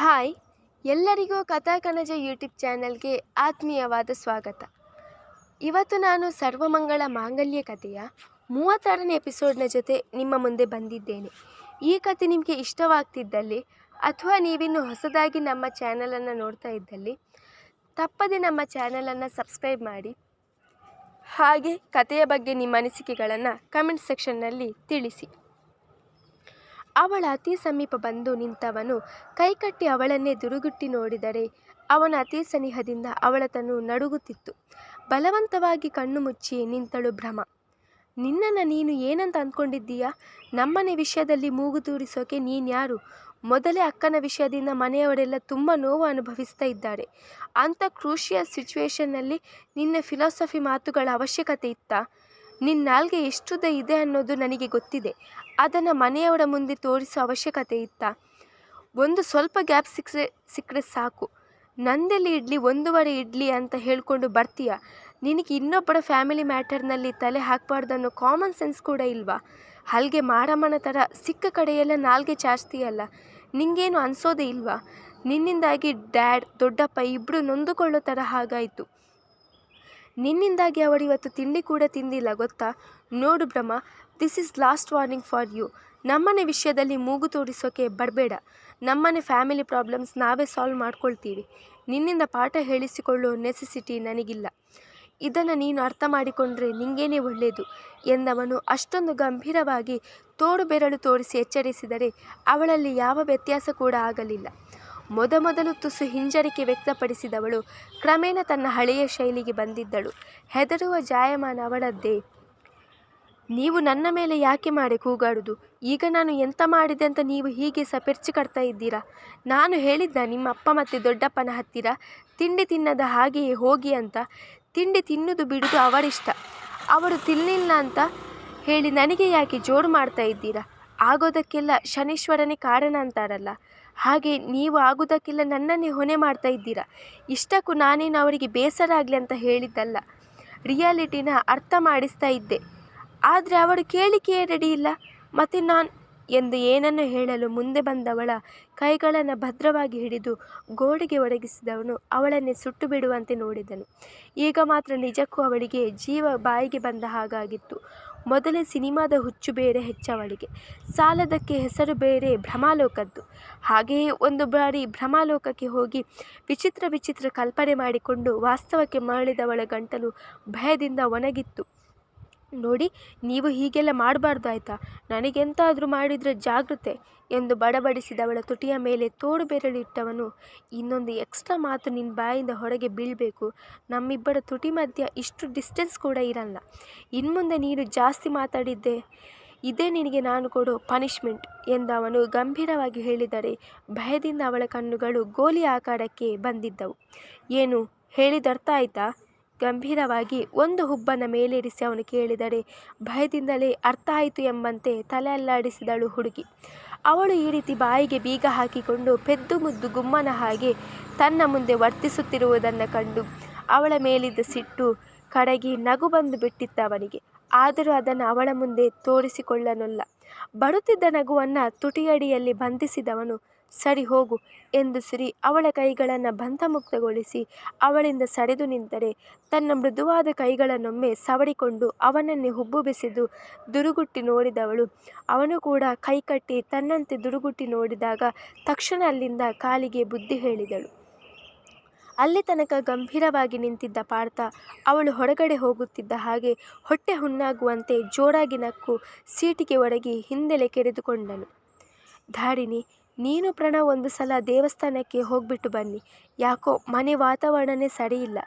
Hi, ಎಲ್ಲರಿಗೂ ಕಥಾಕಣಜ YouTube ಚಾನಲ್ಗೆ ಆತ್ಮೀಯವಾದ ಸ್ವಾಗತ. ಇವತ್ತು ನಾನು ಸರ್ವಮಂಗಳ ಮಾಂಗಲ್ಯ ಕಥೆಯ ಮೂವತ್ತಾರನೇ ಎಪಿಸೋಡ್ನ ಜೊತೆ ನಿಮ್ಮ ಮುಂದೆ ಬಂದಿದ್ದೇನೆ. ಈ ಕಥೆ ನಿಮಗೆ ಇಷ್ಟವಾಗ್ತಿದ್ದಲ್ಲಿ ಅಥವಾ ನೀವಿನ್ನು ಹೊಸದಾಗಿ ನಮ್ಮ ಚಾನಲನ್ನು ನೋಡ್ತಾ ಇದ್ದಲ್ಲಿ, ತಪ್ಪದೆ ನಮ್ಮ ಚಾನಲನ್ನು ಸಬ್ಸ್ಕ್ರೈಬ್ ಮಾಡಿ. ಹಾಗೆ ಕಥೆಯ ಬಗ್ಗೆ ನಿಮ್ಮ ಅನಿಸಿಕೆಗಳನ್ನು ಕಮೆಂಟ್ ಸೆಕ್ಷನ್ನಲ್ಲಿ ತಿಳಿಸಿ. ಅವಳ ಅತಿ ಸಮೀಪ ಬಂದು ನಿಂತವನು ಕೈಕಟ್ಟಿ ಅವಳನ್ನೇ ದುರುಗುಟ್ಟಿ ನೋಡಿದರೆ ಅವನ ಅತಿ ಸನಿಹದಿಂದ ಅವಳ ತನು ನಡುಗುತ್ತಿತ್ತು. ಬಲವಂತವಾಗಿ ಕಣ್ಣು ಮುಚ್ಚಿ ನಿಂತಳು ಭ್ರಮ. ನಿನ್ನನ್ನು ನೀನು ಏನಂತ ಅಂದ್ಕೊಂಡಿದ್ದೀಯಾ? ನಮ್ಮನೆ ವಿಷಯದಲ್ಲಿ ಮೂಗು ತೂರಿಸೋಕೆ ನೀನ್ಯಾರು? ಮೊದಲೇ ಅಕ್ಕನ ವಿಷಯದಿಂದ ಮನೆಯವರೆಲ್ಲ ತುಂಬ ನೋವು ಅನುಭವಿಸ್ತಾ ಇದ್ದಾರೆ. ಅಂಥ ಕ್ರೂಷಿಯಲ್ ಸಿಚುವೇಶನ್ನಲ್ಲಿ ನಿನ್ನ ಫಿಲಾಸಫಿ ಮಾತುಗಳ ಅವಶ್ಯಕತೆ ಇತ್ತಾ? ನಿನ್ನ ನಾಲ್ಗೆ ಎಷ್ಟುದ ಇದೆ ಅನ್ನೋದು ನನಗೆ ಗೊತ್ತಿದೆ. ಅದನ್ನು ಮನೆಯವರ ಮುಂದೆ ತೋರಿಸೋ ಅವಶ್ಯಕತೆ ಇತ್ತಾ? ಒಂದು ಸ್ವಲ್ಪ ಗ್ಯಾಪ್ ಸಿಕ್ಕರೆ ಸಿಕ್ಕರೆ ಸಾಕು. ನಂದೆಲ್ಲಿ ಇಡ್ಲಿ, ಒಂದೂವರೆ ಇಡ್ಲಿ ಅಂತ ಹೇಳಿಕೊಂಡು ಬರ್ತೀಯ? ನಿನಗೆ ಇನ್ನೊಬ್ಬರ ಫ್ಯಾಮಿಲಿ ಮ್ಯಾಟರ್ನಲ್ಲಿ ತಲೆ ಹಾಕಬಾರ್ದು ಅನ್ನೋ ಕಾಮನ್ ಸೆನ್ಸ್ ಕೂಡ ಇಲ್ವಾ? ಹಲ್ಗೆ ಮಾರಮ್ಮನ ಥರ ಸಿಕ್ಕ ಕಡೆಯೆಲ್ಲ ನಾಲ್ಗೆ ಚಾಚ್ತೀಯಲ್ಲ ನಿಂಗೇನು ಅನಿಸೋದೇ ಇಲ್ವಾ? ನಿನ್ನಿಂದಾಗಿ ಡ್ಯಾಡ್, ದೊಡ್ಡಪ್ಪ ಇಬ್ಬರು ನೊಂದುಕೊಳ್ಳೋ ಥರ ಹಾಗಾಯಿತು. ನಿನ್ನಿಂದಾಗಿ ಅವಳು ಇವತ್ತು ತಿಂಡಿ ಕೂಡ ತಿಂದಿಲ್ಲ, ಗೊತ್ತಾ? ನೋಡು Brahma this is last warning for you ನಮ್ಮನೆ ವಿಷಯದಲ್ಲಿ ಮೂಗು ತೋರಿಸೋಕೆ ಬರಬೇಡ ನಮ್ಮನೆ ಫ್ಯಾಮಿಲಿ ಪ್ರಾಬ್ಲಮ್ಸ್ ನಾವೇ ಸಾಲ್ವ್ ಮಾಡ್ಕೊಳ್ತೀವಿ. ನಿನ್ನಿಂದ ಪಾಠ ಹೇಳಿಸಿಕೊಳ್ಳೋ ನೆಸೆಸಿಟಿ ನನಗಿಲ್ಲ. ಇದನ್ನು ನೀನು ಅರ್ಥ ಮಾಡಿಕೊಂಡ್ರೆ ನಿಂಗೇನೆ ಒಳ್ಳೆಯದು ಎಂದವನು ಅಷ್ಟೊಂದು ಗಂಭೀರವಾಗಿ ತೋಡು ಬೆರಳು ತೋರಿಸಿ ಎಚ್ಚರಿಸಿದರೆ ಅವಳಲ್ಲಿ ಯಾವ ವ್ಯತ್ಯಾಸ ಕೂಡ ಆಗಲಿಲ್ಲ. ಮೊದಮೊದಲು ತುಸು ಹಿಂಜರಿಕೆ ವ್ಯಕ್ತಪಡಿಸಿದವಳು. ಕ್ರಮೇಣ ತನ್ನ ಹಳೆಯ ಶೈಲಿಗೆ ಬಂದಿದ್ದಳು. ಹೆದರುವ ಜಾಯಮಾನ ಅವಳದ್ದೇ. ನೀವು ನನ್ನ ಮೇಲೆ ಯಾಕೆ ಮಾಡಿ ಕೂಗಾಡುದು? ಈಗ ನಾನು ಎಂತ ಮಾಡಿದೆ ಅಂತ ನೀವು ಹೀಗೆ ಸಪೆರ್ಚಿ ಕಟ್ತಾ ಇದ್ದೀರಾ? ನಾನು ಹೇಳಿದ್ದ ನಿಮ್ಮ ಅಪ್ಪ ಮತ್ತು ದೊಡ್ಡಪ್ಪನ ಹತ್ತಿರ, ತಿಂಡಿ ತಿನ್ನದ ಹಾಗೆಯೇ ಹೋಗಿ ಅಂತ, ತಿಂಡಿ ತಿನ್ನುವುದು ಬಿಡುದು ಅವರಿಷ್ಟ. ಅವರು ತಿನ್ನಲಿಲ್ಲ ಅಂತ ಹೇಳಿ ನನಗೆ ಯಾಕೆ ಜೋರು ಮಾಡ್ತಾ ಇದ್ದೀರಾ? ಆಗೋದಕ್ಕೆಲ್ಲ ಶನೀಶ್ವರನೇ ಕಾರಣ ಅಂತಾರಲ್ಲ. ಹಾಗೆ ನೀವು ಆಗೋದಕ್ಕೆಲ್ಲ ನನ್ನನ್ನೇ ಹೊಣೆ ಮಾಡ್ತಾ ಇದ್ದೀರಾ? ಇಷ್ಟಕ್ಕೂ ನಾನೇನು ಅವರಿಗೆ ಬೇಸರ ಆಗಲಿ ಅಂತ ಹೇಳಿದ್ದಲ್ಲ. ರಿಯಾಲಿಟಿನ ಅರ್ಥ ಮಾಡಿಸ್ತಾ ಇದ್ದೆ. ಆದರೆ ಅವರು ಕೇಳಿಕೆಯೇ ರೆಡಿ ಇಲ್ಲ. ಮತ್ತು ನಾನು ಎಂದು ಏನನ್ನು ಹೇಳಲು ಮುಂದೆ ಬಂದವಳ ಕೈಗಳನ್ನು ಭದ್ರವಾಗಿ ಹಿಡಿದು ಗೋಡೆಗೆ ಒಡಗಿಸಿದವನು ಅವಳನ್ನೇ ಸುಟ್ಟು ಬಿಡುವಂತೆ ನೋಡಿದನು. ಈಗ ಮಾತ್ರ ನಿಜಕ್ಕೂ ಅವಳಿಗೆ ಜೀವ ಬಾಯಿಗೆ ಬಂದ ಹಾಗಾಗಿತ್ತು. ಮೊದಲೇ ಸಿನಿಮಾದ ಹುಚ್ಚು ಬೇರೆ ಹೆಚ್ಚವಳಿಗೆ, ಸಾಲದಕ್ಕೆ ಹೆಸರು ಬೇರೆ ಭ್ರಮಾಲೋಕದ್ದು. ಹಾಗೆಯೇ ಒಂದು ಬಾರಿ ಭ್ರಮಾಲೋಕಕ್ಕೆ ಹೋಗಿ ವಿಚಿತ್ರ ವಿಚಿತ್ರ ಕಲ್ಪನೆ ಮಾಡಿಕೊಂಡು ವಾಸ್ತವಕ್ಕೆ ಮರಳಿದವಳ ಗಂಟಲು ಭಯದಿಂದ ಒಣಗಿತ್ತು. ನೋಡಿ, ನೀವು ಹೀಗೆಲ್ಲ ಮಾಡಬಾರ್ದು ಆಯಿತಾ? ನನಗೆಂತಾದರೂ ಮಾಡಿದರೆ ಜಾಗ್ರತೆ ಎಂದು ಬಡಬಡಿಸಿದವಳ ತುಟಿಯ ಮೇಲೆ ತೋಡು ಬೆರಳಿಟ್ಟವನು ಇನ್ನೊಂದು ಎಕ್ಸ್ಟ್ರಾ ಮಾತು ನಿನ್ನ ಬಾಯಿಂದ ಹೊರಗೆ ಬೀಳಬೇಕು. ನಮ್ಮಿಬ್ಬರ ತುಟಿ ಮಧ್ಯ ಇಷ್ಟು ಡಿಸ್ಟೆನ್ಸ್ ಕೂಡ ಇರಲ್ಲ. ಇನ್ಮುಂದೆ ನೀನು ಜಾಸ್ತಿ ಮಾತಾಡಿದ್ದೆ, ಇದೇ ನಿನಗೆ ನಾನು ಕೊಡೋ ಪನಿಷ್ಮೆಂಟ್ ಎಂದವನು ಗಂಭೀರವಾಗಿ ಹೇಳಿದರೆ. ಭಯದಿಂದ ಅವಳ ಕಣ್ಣುಗಳು ಗೋಲಿ ಆಕಾರಕ್ಕೆ ಬಂದಿದ್ದವು. ಏನು, ಹೇಳಿದರ್ಥ ಆಯಿತಾ? ಗಂಭೀರವಾಗಿ ಒಂದು ಹುಬ್ಬನ್ನು ಮೇಲೇರಿಸಿ ಅವನು ಕೇಳಿದರೆ, ಭಯದಿಂದಲೇ ಅರ್ಥ ಆಯಿತು ಎಂಬಂತೆ ತಲೆ ಅಲ್ಲಾಡಿಸಿದಳು ಹುಡುಗಿ. ಅವಳು ಈ ರೀತಿ ಬಾಯಿಗೆ ಬೀಗ ಹಾಕಿಕೊಂಡು ಪೆದ್ದು ಮುದ್ದು ಗುಮ್ಮನ ಹಾಗೆ ತನ್ನ ಮುಂದೆ ವರ್ತಿಸುತ್ತಿರುವುದನ್ನು ಕಂಡು ಅವಳ ಮೇಲಿದ್ದ ಸಿಟ್ಟು ಕಡಗಿ ನಗು ಬಂದು ಬಿಟ್ಟಿತ್ತ ಅವನಿಗೆ ಆದರೂ ಅದನ್ನು ಅವಳ ಮುಂದೆ ತೋರಿಸಿಕೊಳ್ಳನಲ್ಲ ಬರುತ್ತಿದ್ದ ನಗುವನ್ನು ತುಟಿಯಡಿಯಲ್ಲಿ ಬಂಧಿಸಿದವನು ಸರಿ ಹೋಗು ಎಂದು ಸಿರಿ ಅವಳ ಕೈಗಳನ್ನು ಬಂಧಮುಕ್ತಗೊಳಿಸಿ ಅವಳಿಂದ ಸಡೆದು ನಿಂತರೆ ತನ್ನ ಮೃದುವಾದ ಕೈಗಳನ್ನೊಮ್ಮೆ ಸವಡಿಕೊಂಡು ಅವನನ್ನೇ ಹುಬ್ಬು ಬೆಸೆದು ದುರುಗುಟ್ಟಿ ನೋಡಿದವಳು. ಅವನು ಕೂಡ ಕೈಕಟ್ಟಿ ತನ್ನಂತೆ ದುರುಗುಟ್ಟಿ ನೋಡಿದಾಗ ತಕ್ಷಣ ಅಲ್ಲಿಂದ ಕಾಲಿಗೆ ಬುದ್ಧಿ ಹೇಳಿದಳು. ಅಲ್ಲಿ ತನಕ ಗಂಭೀರವಾಗಿ ನಿಂತಿದ್ದ ಪಾರ್ಥ ಅವಳು ಹೊರಗಡೆ ಹೋಗುತ್ತಿದ್ದ ಹಾಗೆ ಹೊಟ್ಟೆ ಹುಣ್ಣಾಗುವಂತೆ ಜೋರಾಗಿ ನಕ್ಕು ಸೀಟಿಗೆ ಒಡಗಿ ಹಿಂದೆಲೆ ಕೆರೆದುಕೊಂಡನು. ಧಾರಿಣಿ ನೀನು ಪ್ರಣವ್ ಒಂದು ಸಲ ದೇವಸ್ಥಾನಕ್ಕೆ ಹೋಗ್ಬಿಟ್ಟು ಬನ್ನಿ. ಯಾಕೋ ಮನೆ ವಾತಾವರಣನೇ ಸರಿಯಿಲ್ಲ.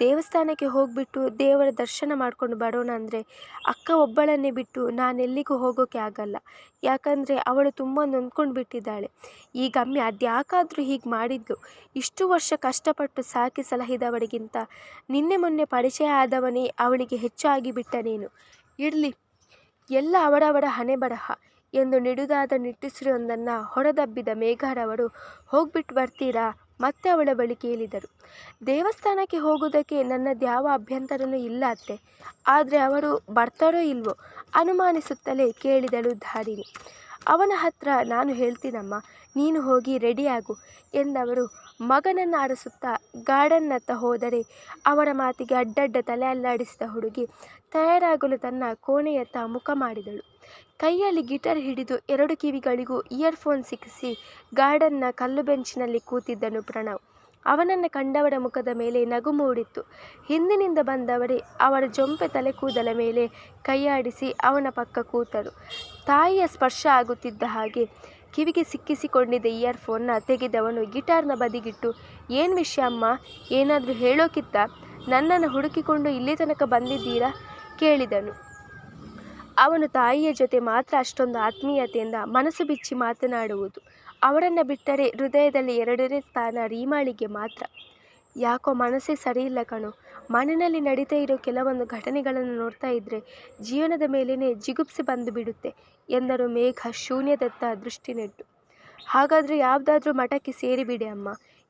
ದೇವಸ್ಥಾನಕ್ಕೆ ಹೋಗಿಬಿಟ್ಟು ದೇವರ ದರ್ಶನ ಮಾಡ್ಕೊಂಡು ಬರೋಣ ಅಂದರೆ ಅಕ್ಕ ಒಬ್ಬಳನ್ನೇ ಬಿಟ್ಟು ನಾನೆಲ್ಲಿಗೂ ಹೋಗೋಕ್ಕೆ ಆಗಲ್ಲ. ಯಾಕಂದರೆ ಅವಳು ತುಂಬ ನೊಂದ್ಕೊಂಡು ಬಿಟ್ಟಿದ್ದಾಳೆ ಈ ಗಮ್ಯ ಅದ್ಯಾಕಾದರೂ ಹೀಗೆ ಮಾಡಿದ್ಲು. ಇಷ್ಟು ವರ್ಷ ಕಷ್ಟಪಟ್ಟು ಸಾಕಿ ಸಲಹಿದವಳಿಗಿಂತ ನಿನ್ನೆ ಮೊನ್ನೆ ಪರಿಚಯ ಆದವನೇ ಅವಳಿಗೆ ಹೆಚ್ಚಾಗಿ ಬಿಟ್ಟನೇನು ಇರಲಿ. ಎಲ್ಲ ಅವಡವಡ ಹಣೆ ಬರಹ ಎಂದು ನಿಡುದಾದ ನಿಟ್ಟುಸಿರೊಂದನ್ನು ಹೊರದಬ್ಬಿದ ಮೇಘರವರು ಹೋಗ್ಬಿಟ್ಟು ಬರ್ತೀರಾ? ಮತ್ತೆ ಅವಳ ಬಳಿ ಕೇಳಿದರು. ದೇವಸ್ಥಾನಕ್ಕೆ ಹೋಗೋದಕ್ಕೆ ನನ್ನದು ಯಾವ ಅಭ್ಯಂತರನೂ ಇಲ್ಲ ಅತ್ತೆ. ಆದರೆ ಅವರು ಬರ್ತಾರೋ ಇಲ್ವೋ? ಅನುಮಾನಿಸುತ್ತಲೇ ಕೇಳಿದಳು ಧಾರಿಣಿ. ಅವನ ಹತ್ರ ನಾನು ಹೇಳ್ತೀನಮ್ಮ. ನೀನು ಹೋಗಿ ರೆಡಿಯಾಗು ಎಂದವರು ಮಗನನ್ನು ಆಡಿಸುತ್ತಾ ಗಾರ್ಡನ್ನತ್ತ ಹೋದರೆ ಅವರ ಮಾತಿಗೆ ಅಡ್ಡಡ್ಡ ತಲೆ ಅಲ್ಲಾಡಿಸಿದ ಹುಡುಗಿ ತಯಾರಾಗಲು ತನ್ನ ಕೋಣೆಯತ್ತ ಮುಖ ಮಾಡಿದಳು. ಕೈಯಲ್ಲಿ ಗಿಟಾರ್ ಹಿಡಿದು ಎರಡು ಕಿವಿಗಳಿಗೂ ಇಯರ್ಫೋನ್ ಸಿಕ್ಕಿಸಿ ಗಾರ್ಡನ್ನ ಕಲ್ಲು ಬೆಂಚಿನಲ್ಲಿ ಕೂತಿದ್ದನು ಪ್ರಣವ್. ಅವನನ್ನು ಕಂಡವರ ಮುಖದ ಮೇಲೆ ನಗು ಮೂಡಿತ್ತು. ಹಿಂದಿನಿಂದ ಬಂದವರೇ ಅವರ ಜೊಂಪೆ ತಲೆ ಕೂದಲ ಮೇಲೆ ಕೈಯಾಡಿಸಿ ಅವನ ಪಕ್ಕ ಕೂತರು. ತಾಯಿಯ ಸ್ಪರ್ಶ ಆಗುತ್ತಿದ್ದ ಹಾಗೆ ಕಿವಿಗೆ ಸಿಕ್ಕಿಸಿಕೊಂಡಿದ್ದ ಇಯರ್ಫೋನ್ನ ತೆಗೆದವನು ಗಿಟಾರ್ನ ಬದಿಗಿಟ್ಟು, ಏನು ವಿಷಯ ಅಮ್ಮ? ಏನಾದರೂ ಹೇಳೋಕ್ಕಿತ್ತ ನನ್ನನ್ನು ಹುಡುಕಿಕೊಂಡು ಇಲ್ಲಿ ತನಕ ಬಂದಿದ್ದೀರಾ? ಕೇಳಿದನು. ಅವನು ತಾಯಿಯ ಜೊತೆ ಮಾತ್ರ ಅಷ್ಟೊಂದು ಆತ್ಮೀಯತೆಯಿಂದ ಮನಸ್ಸು ಬಿಚ್ಚಿ ಮಾತನಾಡುವುದು. ಅವರನ್ನು ಬಿಟ್ಟರೆ ಹೃದಯದಲ್ಲಿ ಎರಡನೇ ಸ್ಥಾನ ರೀಮಾಳಿಗೆ ಮಾತ್ರ. ಯಾಕೋ ಮನಸ್ಸೇ ಸರಿಯಿಲ್ಲ ಕಣೋ. ಮನೆಯಲ್ಲಿ ನಡೀತಾ ಇರೋ ಕೆಲವೊಂದು ಘಟನೆಗಳನ್ನು ನೋಡ್ತಾ ಇದ್ದರೆ ಜೀವನದ ಮೇಲೇ ಜಿಗುಪ್ಸೆ ಬಂದು ಬಿಡುತ್ತೆ ಎಂದರು ಮೇಘ ಶೂನ್ಯದತ್ತ ದೃಷ್ಟಿ ನೆಟ್ಟು ಹಾಗಾದರೆ ಯಾವುದಾದ್ರೂ ಮಠಕ್ಕೆ ಸೇರಿಬಿಡಿ ಅಮ್ಮ.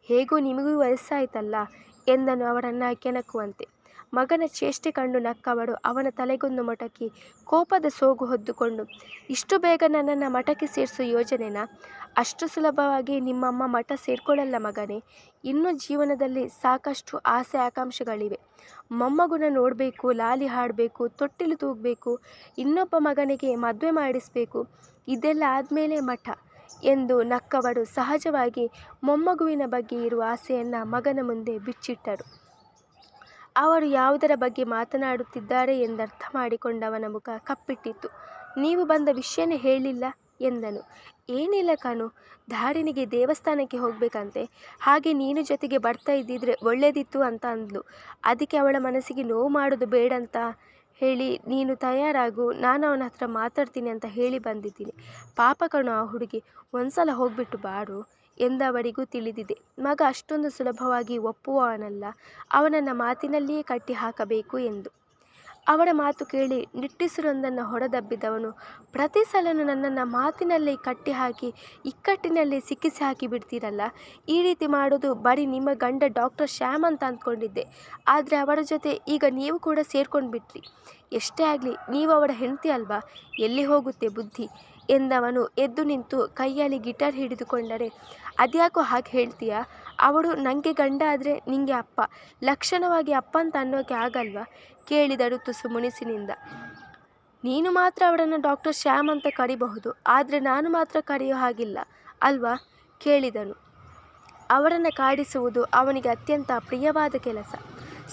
ಹೇಗೂ ನಿಮಗೂ ವಯಸ್ಸಾಯ್ತಲ್ಲ ಎಂದನು ಅವರನ್ನು ಕೆಣಕುವಂತೆ. ಮಗನ ಚೇಷ್ಟೆ ಕಂಡು ನಕ್ಕವಳು. ಅವನ ತಲೆಗೊಂದು ಮಟಕಿ, ಕೋಪದ ಸೋಗು ಹೊದ್ದುಕೊಂಡು, ಇಷ್ಟು ಬೇಗ ನನ್ನನ್ನು ಮಠಕ್ಕೆ ಸೇರಿಸೋ ಯೋಜನೆನಾ? ಅಷ್ಟು ಸುಲಭವಾಗಿ ನಿಮ್ಮಮ್ಮ ಮಠ ಸೇರ್ಕೊಳ್ಳಲ್ಲ ಮಗನೇ. ಇನ್ನೂ ಜೀವನದಲ್ಲಿ ಸಾಕಷ್ಟು ಆಸೆ ಆಕಾಂಕ್ಷೆಗಳಿವೆ. ಮೊಮ್ಮಗುನ ನೋಡಬೇಕು, ಲಾಲಿ ಹಾಡಬೇಕು, ತೊಟ್ಟಿಲು ತೂಗಬೇಕು, ಇನ್ನೊಬ್ಬ ಮಗನಿಗೆ ಮದುವೆ ಮಾಡಿಸಬೇಕು. ಇದೆಲ್ಲ ಆದಮೇಲೆ ಮಠ ಎಂದು ನಕ್ಕವಡು ಸಹಜವಾಗಿ ಮೊಮ್ಮಗುವಿನ ಬಗ್ಗೆ ಇರುವ ಆಸೆಯನ್ನು ಮಗನ ಮುಂದೆ ಬಿಚ್ಚಿಟ್ಟರು. ಅವರು ಯಾವುದರ ಬಗ್ಗೆ ಮಾತನಾಡುತ್ತಿದ್ದಾರೆ ಎಂದರ್ಥ ಮಾಡಿಕೊಂಡವನ ಮುಖ ಕಪ್ಪಿಟ್ಟಿತ್ತು. ನೀವು ಬಂದ ವಿಷಯನೇ ಹೇಳಿಲ್ಲ ಎಂದನು. ಏನಿಲ್ಲ ಕಣು, ಧಾರಿಣಿಗೆ ದೇವಸ್ಥಾನಕ್ಕೆ ಹೋಗಬೇಕಂತೆ. ಹಾಗೆ ನೀನು ಜೊತೆಗೆ ಬರ್ತಾ ಇದ್ದಿದ್ರೆ ಒಳ್ಳೆಯದಿತ್ತು ಅಂತ ಅಂದ್ಲು. ಅದಕ್ಕೆ ಅವಳ ಮನಸ್ಸಿಗೆ ನೋವು ಮಾಡೋದು ಬೇಡಂತ ಹೇಳಿ ನೀನು ತಯಾರಾಗು, ನಾನು ಅವನ ಹತ್ರ ಮಾತಾಡ್ತೀನಿ ಅಂತ ಹೇಳಿ ಬಂದಿದ್ದೀನಿ. ಪಾಪ ಕಣು ಆ ಹುಡುಗಿ, ಒಂದ್ಸಲ ಹೋಗ್ಬಿಟ್ಟು ಬಾರು. ಎಂದವರಿಗೂ ತಿಳಿದಿದೆ. ಮಗ ಅಷ್ಟೊಂದು ಸುಲಭವಾಗಿ ಒಪ್ಪುವವನಲ್ಲ, ಅವನನ್ನು ಮಾತಿನಲ್ಲಿಯೇ ಕಟ್ಟಿ ಹಾಕಬೇಕು ಎಂದು. ಅವರ ಮಾತು ಕೇಳಿ ನಿಟ್ಟುಸಿರೊಂದನ್ನು ಹೊಡೆದಬ್ಬಿದವನು ಪ್ರತಿ ಸಲನೂ ನನ್ನನ್ನು ಮಾತಿನಲ್ಲಿ ಕಟ್ಟಿ ಹಾಕಿ ಇಕ್ಕಟ್ಟಿನಲ್ಲಿ ಸಿಕ್ಕಿಸಿ ಹಾಕಿ ಬಿಡ್ತೀರಲ್ಲ ಈ ರೀತಿ ಮಾಡೋದು ಬರೀ ನಿಮ್ಮ ಗಂಡ ಡಾಕ್ಟರ್ ಶ್ಯಾಮ್ ಅಂತ ಅಂದ್ಕೊಂಡಿದ್ದೆ. ಆದರೆ ಅವರ ಜೊತೆ ಈಗ ನೀವು ಕೂಡ ಸೇರ್ಕೊಂಡು ಬಿಟ್ರಿ ಎಷ್ಟೇ ಆಗಲಿ, ನೀವು ಅವರ ಹೆಂಡತಿ ಅಲ್ವಾ? ಎಲ್ಲಿ ಹೋಗುತ್ತೆ ಬುದ್ಧಿ? ಎಂದವನು ಎದ್ದು ನಿಂತು ಕೈಯಲ್ಲಿ ಗಿಟಾರ್ ಹಿಡಿದುಕೊಂಡರೆ ಅದ್ಯಾಕೋ ಹಾಗೆ ಹೇಳ್ತೀಯಾ? ಅವಳು ನನಗೆ ಗಂಡ ಆದರೆ ನಿಂಗೆ ಅಪ್ಪ. ಲಕ್ಷಣವಾಗಿ ಅಪ್ಪ ಅಂತ ಅನ್ನೋಕೆ ಆಗಲ್ವಾ? ಕೇಳಿದಳು ತುಸು ಮುನಿಸಿನಿಂದ. ನೀನು ಮಾತ್ರ ಅವಳನ್ನು ಡಾಕ್ಟರ್ ಶ್ಯಾಮ್ ಅಂತ ಕರಿಬಹುದು. ಆದರೆ ನಾನು ಮಾತ್ರ ಕರೆಯೋ ಹಾಗಿಲ್ಲ, ಅಲ್ವಾ? ಕೇಳಿದನು. ಅವರನ್ನು ಕಾಡಿಸುವುದು ಅವನಿಗೆ ಅತ್ಯಂತ ಪ್ರಿಯವಾದ ಕೆಲಸ.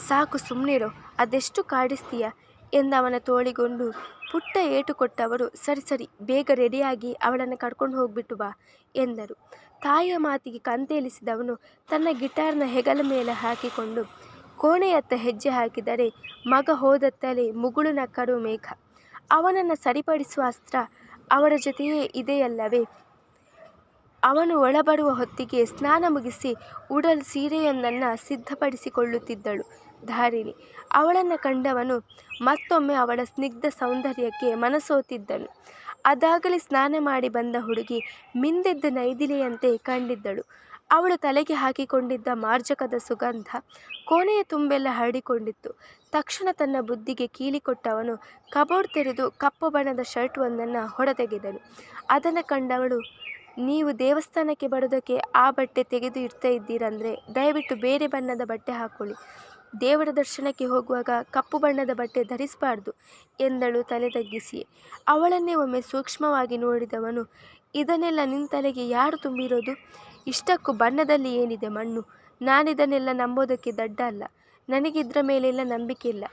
ಸಾಕು ಸುಮ್ಮನಿರೋ ಅದೆಷ್ಟು ಕಾಡಿಸ್ತೀಯ? ಎಂದವನ ತೋಳಿಗೊಂಡು ಪುಟ್ಟ ಏಟು ಕೊಟ್ಟವರು, ಸರಿ ಸರಿ, ಬೇಗ ರೆಡಿಯಾಗಿ ಅವಳನ್ನು ಕರ್ಕೊಂಡು ಹೋಗ್ಬಿಟ್ಟು ಬಾ ಎಂದರು. ತಾಯಿಯ ಮಾತಿಗೆ ಕಂತೇಲಿಸಿದವನು ತನ್ನ ಗಿಟಾರ್ನ ಹೆಗಲ ಮೇಲೆ ಹಾಕಿಕೊಂಡು ಕೋಣೆಯತ್ತ ಹೆಜ್ಜೆ ಹಾಕಿದರೆ ಮಗ ಹೋದತ್ತಲೇ ಮುಗುಳು ನಕ್ಕರು ಮೇಘ. ಅವನನ್ನು ಸರಿಪಡಿಸುವ ಅಸ್ತ್ರ ಅವರ ಜೊತೆಯೇ ಇದೆಯಲ್ಲವೇ? ಅವನು ಒಳಬರುವ ಹೊತ್ತಿಗೆ ಸ್ನಾನ ಮುಗಿಸಿ, ಉಡಲ್ ಸೀರೆಯೊಂದನ್ನು ಸಿದ್ಧಪಡಿಸಿಕೊಳ್ಳುತ್ತಿದ್ದಳು. ಧಾರಿಣಿ. ಅವಳನ್ನು ಕಂಡವನು ಮತ್ತೊಮ್ಮೆ ಅವಳ ಸ್ನಿಗ್ಧ ಸೌಂದರ್ಯಕ್ಕೆ ಮನಸೋತಿದ್ದನು. ಅದಾಗಲೇ ಸ್ನಾನ ಮಾಡಿ ಬಂದ ಹುಡುಗಿ ಮಿಂದೆದ್ದ ನೈದಿಲೆಯಂತೆ ಕಂಡಿದ್ದಳು. ಅವಳು ತಲೆಗೆ ಹಾಕಿಕೊಂಡಿದ್ದ ಮಾರ್ಜಕದ ಸುಗಂಧ ಕೋಣೆಯ ತುಂಬೆಲ್ಲ ಹರಡಿಕೊಂಡಿತ್ತು. ತಕ್ಷಣ ತನ್ನ ಬುದ್ಧಿಗೆ ಕೀಲಿಕೊಟ್ಟವನು ಕಬೋರ್ಡ್ ತೆರೆದು ಕಪ್ಪು ಬಣ್ಣದ ಶರ್ಟ್ ಒಂದನ್ನು ಹೊರತೆಗೆದನು. ಅದನ್ನು ಕಂಡವಳು, ನೀವು ದೇವಸ್ಥಾನಕ್ಕೆ ಬರೋದಕ್ಕೆ ಆ ಬಟ್ಟೆ ತೆಗೆದು ಇಡ್ತಾ ಇದ್ದೀರಂದರೆ ದಯವಿಟ್ಟು ಬೇರೆ ಬಣ್ಣದ ಬಟ್ಟೆ ಹಾಕ್ಕೊಳ್ಳಿ ದೇವರ ದರ್ಶನಕ್ಕೆ ಹೋಗುವಾಗ ಕಪ್ಪು ಬಣ್ಣದ ಬಟ್ಟೆ ಧರಿಸಬಾರ್ದು ಎಂದಳು ತಲೆ ತಗ್ಗಿಸಿ. ಅವಳನ್ನೇ ಒಮ್ಮೆ ಸೂಕ್ಷ್ಮವಾಗಿ ನೋಡಿದವನು, ಇದನ್ನೆಲ್ಲ ನಿನ್ನ ತಲೆಗೆ ಯಾರು ತುಂಬಿರೋದು? ಇಷ್ಟಕ್ಕೂ ಬಣ್ಣದಲ್ಲಿ ಏನಿದೆ ಮಣ್ಣು? ನಾನಿದನ್ನೆಲ್ಲ ನಂಬೋದಕ್ಕೆ ದಡ್ಡ ಅಲ್ಲ, ನನಗಿದ್ರ ಮೇಲೆಲ್ಲ ನಂಬಿಕೆ ಇಲ್ಲ.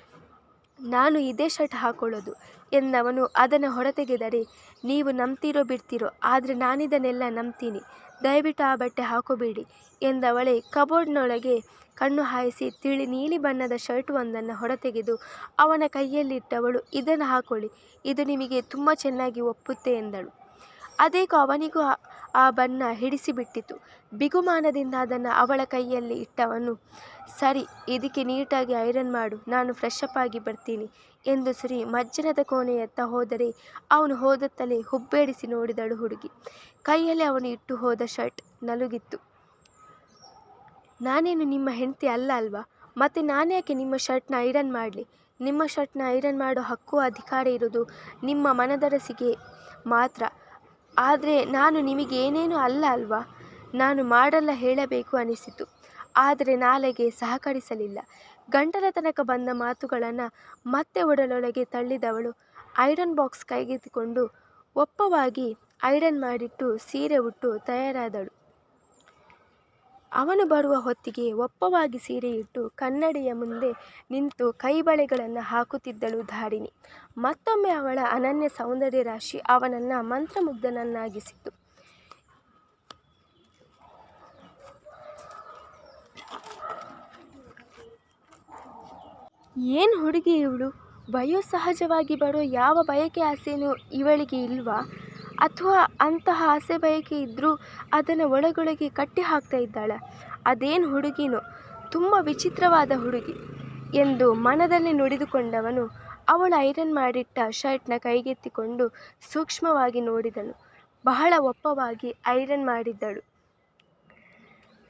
ನಾನು ಇದೇ ಶರ್ಟ್ ಹಾಕೊಳ್ಳೋದು ಎಂದವನು ಅದನ್ನು ಹೊರತೆಗೆದರೆ, ನೀವು ನಂಬ್ತೀರೋ ಬಿಡ್ತೀರೋ, ಆದರೆ ನಾನಿದನ್ನೆಲ್ಲ ನಂಬ್ತೀನಿ. ದಯವಿಟ್ಟು ಆ ಬಟ್ಟೆ ಹಾಕೋಬೇಡಿ ಎಂದವಳೆ ಕಬೋರ್ಡ್ನೊಳಗೆ ಕಣ್ಣು ಹಾಯಿಸಿ ತಿಳಿ ನೀಲಿ ಬಣ್ಣದ ಶರ್ಟ್ ಒಂದನ್ನು ಹೊರತೆಗೆದು ಅವನ ಕೈಯಲ್ಲಿಟ್ಟವಳು, ಇದನ್ನು ಹಾಕೊಳ್ಳಿ, ಇದು ನಿಮಗೆ ತುಂಬ ಚೆನ್ನಾಗಿ ಒಪ್ಪುತ್ತೆ ಎಂದಳು. ಅದೇಕೋ ಅವನಿಗೂ ಆ- ಬಣ್ಣ ಹಿಡಿಸಿಬಿಟ್ಟಿತು. ಬಿಗುಮಾನದಿಂದ ಅದನ್ನು ಅವಳ ಕೈಯಲ್ಲಿ ಇಟ್ಟವನು, ಸರಿ, ಇದಕ್ಕೆ ನೀಟಾಗಿ ಐರನ್ ಮಾಡು, ನಾನು ಫ್ರೆಶ್ ಅಪ್ ಆಗಿ ಬರ್ತೀನಿ ಎಂದು ಸರಿ ಮಜ್ಜನದ ಕೋಣೆಯತ್ತ ಹೋದರೆ ಅವನು ಹೋದತ್ತಲೇ ಹುಬ್ಬೇಡಿಸಿ ನೋಡಿದಳು ಹುಡುಗಿ. ಕೈಯಲ್ಲಿ ಅವನು ಇಟ್ಟು ಹೋದ ಶರ್ಟ್ ನಲುಗಿತ್ತು. ನಾನೇನು ನಿಮ್ಮ ಹೆಂಡತಿ ಅಲ್ಲ ಅಲ್ವಾ? ಮತ್ತು ನಾನ್ಯಾಕೆ ನಿಮ್ಮ ಶರ್ಟ್ನ ಐರನ್ ಮಾಡಲಿ? ನಿಮ್ಮ ಶರ್ಟ್ನ ಐರನ್ ಮಾಡೋ ಹಕ್ಕು ಅಧಿಕಾರ ಇರೋದು ನಿಮ್ಮ ಮನದರಸಿಗೆ ಮಾತ್ರ. ಆದರೆ ನಾನು ನಿಮಗೇನೇನೂ ಅಲ್ಲ ಅಲ್ವಾ? ನಾನು ಮಾಡಲ್ಲ ಹೇಳಬೇಕು ಅನಿಸಿತು. ಆದರೆ ನಾಲೆಗೆ ಸಹಕರಿಸಲಿಲ್ಲ. ಗಂಟಲ ತನಕ ಬಂದ ಮಾತುಗಳನ್ನು ಮತ್ತೆ ಒಡಲೊಳಗೆ ತಳ್ಳಿದವಳು. ಐರನ್ ಬಾಕ್ಸ್ ಕೈಗೆತ್ತಿಕೊಂಡು ಒಪ್ಪವಾಗಿ ಐರನ್ ಮಾಡಿಟ್ಟು ಸೀರೆ ಉಟ್ಟು ತಯಾರಾದಳು. ಅವನು ಬರುವ ಹೊತ್ತಿಗೆ ಒಪ್ಪವಾಗಿ ಸೀರೆಯಿಟ್ಟು ಕನ್ನಡಿಯ ಮುಂದೆ ನಿಂತು ಕೈಬಳೆಗಳನ್ನು ಹಾಕುತ್ತಿದ್ದಳು ಧಾರಿಣಿ. ಮತ್ತೊಮ್ಮೆ ಅವಳ ಅನನ್ಯ ಸೌಂದರ್ಯ ರಾಶಿ ಅವನನ್ನು ಮಂತ್ರಮುಗ್ಧನನ್ನಾಗಿಸಿತು ಏನು ಹುಡುಗಿ ಇವಳು? ವಯೋಸಹಜವಾಗಿ ಬರೋ ಯಾವ ಬಯಕೆ ಆಸೆನೂ ಇವಳಿಗೆ ಇಲ್ವಾ? ಅಥವಾ ಅಂತಹ ಆಸೆ ಬಯಕೆ ಇದ್ದರೂ ಅದನ್ನು ಒಳಗೊಳಗೆ ಕಟ್ಟಿ ಹಾಕ್ತಾ ಇದ್ದಾಳೆ. ಅದೇನು ಹುಡುಗಿನೋ, ತುಂಬ ವಿಚಿತ್ರವಾದ ಹುಡುಗಿ ಎಂದು ಮನದಲ್ಲಿ ನುಡಿದುಕೊಂಡವನು ಅವಳು ಐರನ್ ಮಾಡಿಟ್ಟ ಶರ್ಟ್ನ ಕೈಗೆತ್ತಿಕೊಂಡು ಸೂಕ್ಷ್ಮವಾಗಿ ನೋಡಿದನು. ಬಹಳ ಒಪ್ಪವಾಗಿ ಐರನ್ ಮಾಡಿದ್ದಳು.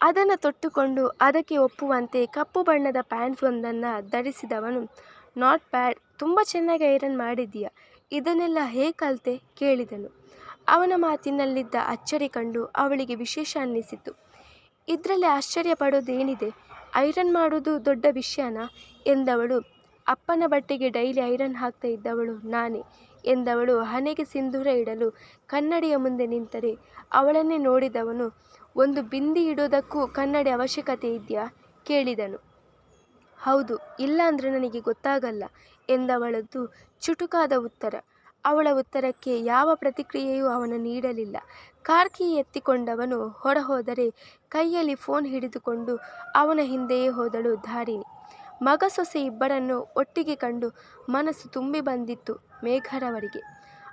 ಅದನ್ನು ತೊಟ್ಟುಕೊಂಡು ಅದಕ್ಕೆ ಒಪ್ಪುವಂತೆ ಕಪ್ಪು ಬಣ್ಣದ ಪ್ಯಾಂಟ್ ಒಂದನ್ನು ಧರಿಸಿದವನು. ನಾಟ್ ಬ್ಯಾಡ್, ತುಂಬ ಚೆನ್ನಾಗಿ ಐರನ್ ಮಾಡಿದ್ದೀಯ? ಇದನ್ನೆಲ್ಲ ಹೇಗೆ ಕಲಿತೆ? ಕೇಳಿದನು. ಅವನ ಮಾತಿನಲ್ಲಿದ್ದ ಅಚ್ಚರಿ ಕಂಡು ಅವಳಿಗೆ ವಿಶೇಷ ಅನ್ನಿಸಿತು. ಇದರಲ್ಲಿ ಆಶ್ಚರ್ಯ ಪಡೋದೇನಿದೆ ಐರನ್ ಮಾಡೋದು ದೊಡ್ಡ ವಿಷಯನಾ? ಎಂದವಳು. ಅಪ್ಪನ ಬಟ್ಟೆಗೆ ಡೈಲಿ ಐರನ್ ಹಾಕ್ತಾ ಇದ್ದವಳು ನಾನೇ ಎಂದವಳು ಹಣೆಗೆ ಸಿಂಧೂರ ಇಡಲು ಕನ್ನಡಿಯ ಮುಂದೆ ನಿಂತರೆ ಅವಳನ್ನೇ ನೋಡಿದವನು, ಒಂದು ಬಿಂದಿ ಇಡೋದಕ್ಕೂ ಕನ್ನಡಿ ಅವಶ್ಯಕತೆ ಇದೆಯಾ? ಕೇಳಿದನು. ಹೌದು, ಇಲ್ಲ ಅಂದರೆ ನನಗೆ ಗೊತ್ತಾಗಲ್ಲ ಎಂದವಳದ್ದು ಚುಟುಕಾದ ಉತ್ತರ. ಅವಳ ಉತ್ತರಕ್ಕೆ ಯಾವ ಪ್ರತಿಕ್ರಿಯೆಯೂ ಅವನು ನೀಡಲಿಲ್ಲ. ಕಾರ್ ಕೀ ಎತ್ತಿಕೊಂಡವನು ಹೊರಹೋದರೆ ಕೈಯಲ್ಲಿ ಫೋನ್ ಹಿಡಿದುಕೊಂಡು ಅವನ ಹಿಂದೆಯೇ ಹೋದಳು ಧಾರಿಣಿ. ಮಗ ಸೊಸೆ ಇಬ್ಬರನ್ನು ಒಟ್ಟಿಗೆ ಕಂಡು ಮನಸ್ಸು ತುಂಬಿ ಬಂದಿತ್ತು ಮೇಘರವರಿಗೆ.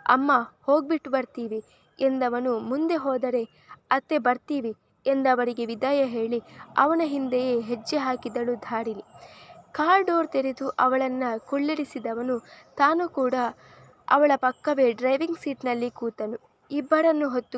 ಅಮ್ಮ, ಹೋಗ್ಬಿಟ್ಟು ಬರ್ತೀವಿ ಎಂದವನು ಮುಂದೆ ಹೋದರೆ, ಅತ್ತೆ ಬರ್ತೀವಿ ಎಂದವರಿಗೆ ವಿದಾಯ ಹೇಳಿ ಅವನ ಹಿಂದೆಯೇ ಹೆಜ್ಜೆ ಹಾಕಿದಳು ಧಾರಿಣಿ. ಕಾರ್ ಡೋರ್ ತೆರೆದು ಅವಳನ್ನು ಕುಳ್ಳಿರಿಸಿದವನು ತಾನು ಕೂಡ ಅವಳ ಪಕ್ಕವೇ ಡ್ರೈವಿಂಗ್ ಸೀಟ್ನಲ್ಲಿ ಕೂತನು. ಇಬ್ಬರನ್ನು ಹೊತ್ತು